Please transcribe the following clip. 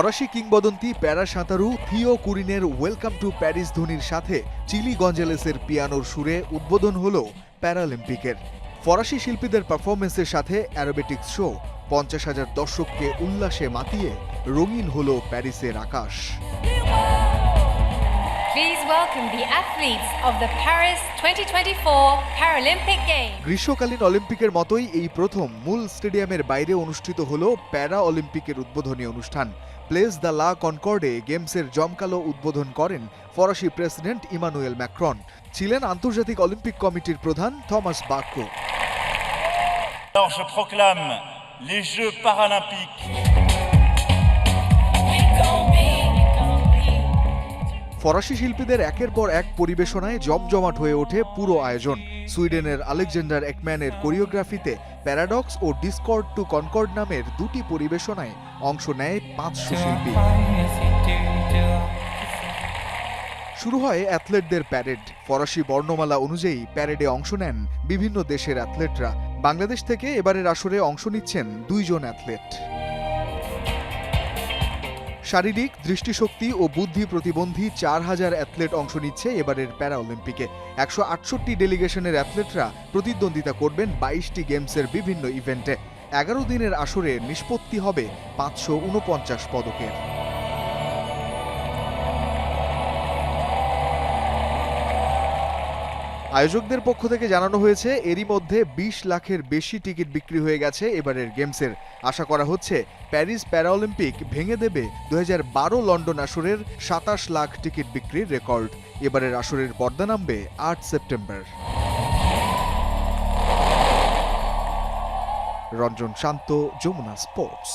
ফরাসি কিংবদন্তি প্যারা সাঁতারু থিও কুরিনের ওয়েলকাম টু প্যারিস ধ্বনির সাথে চিলি গঞ্জেলেসের পিয়ানোর সুরে উদ্বোধন হল প্যারালিম্পিকের। ফরাসি শিল্পীদের পারফরমেন্সের সাথে অ্যারোবেটিক্স শো, পঞ্চাশ হাজার দর্শককে উল্লাসে মাতিয়ে রঙিন হল প্যারিসের আকাশ। Please welcome the athletes of the Paris 2024 Paralympic Games. গ্রীষ্মকালীন অলিম্পিকের মতোই এই প্রথম মূল স্টেডিয়ামের বাইরে অনুষ্ঠিত হল প্যারা অলিম্পিকের উদ্বোধনী অনুষ্ঠান। প্লেস দ্য লা কনকর্ডে গেমসের জমকালো উদ্বোধন করেন ফরাসি প্রেসিডেন্ট ইমানুয়েল ম্যাক্রন। ছিলেন আন্তর্জাতিক অলিম্পিক কমিটির প্রধান Thomas Bach. Alors je proclame les Jeux paralympiques ফরাসি শিল্পীদের একের পর এক পরিবেশনায় জমজমাট হয়ে ওঠে পুরো আয়োজন। সুইডেনের আলেকজান্ডার একম্যানের কোরিওগ্রাফিতে প্যারাডক্স ও ডিসকর্ড টু কনকর্ড নামের দুটি পরিবেশনায় অংশ নেয় পাঁচশো শিল্পী। শুরু হয় অ্যাথলেটদের প্যারেড। ফরাসি বর্ণমালা অনুযায়ী প্যারেডে অংশ নেন বিভিন্ন দেশের অ্যাথলেটরা। বাংলাদেশ থেকে এবারের আসরে অংশ নিচ্ছেন দুইজন অ্যাথলেট। শারীরিক, দৃষ্টিশক্তি ও বুদ্ধি প্রতিবন্ধী চার হাজার অ্যাথলেট অংশ নিচ্ছে এবারের প্যারা অলিম্পিকে একশো আটষট্টি ডেলিগেশনের অ্যাথলেটরা প্রতিদ্বন্দ্বিতা করবেন বাইশটি গেমসের বিভিন্ন ইভেন্টে। এগারো দিনের আসরে নিষ্পত্তি হবে পাঁচশো উনপঞ্চাশ পদকের। আয়োজকদের পক্ষ থেকে জানানো হয়েছে, এরই মধ্যে বিশ লাখের বেশি টিকিট বিক্রি হয়ে গেছে এবারের গেমসের। আশা করা হচ্ছে প্যারিস প্যারাঅলিম্পিক ভেঙে দেবে দু হাজার বারো লন্ডন আসরের সাতাশ লাখ টিকিট বিক্রির রেকর্ড। এবারের আসরের পর্দা নামবে আট সেপ্টেম্বর। রঞ্জন শান্ত, যমুনা স্পোর্টস।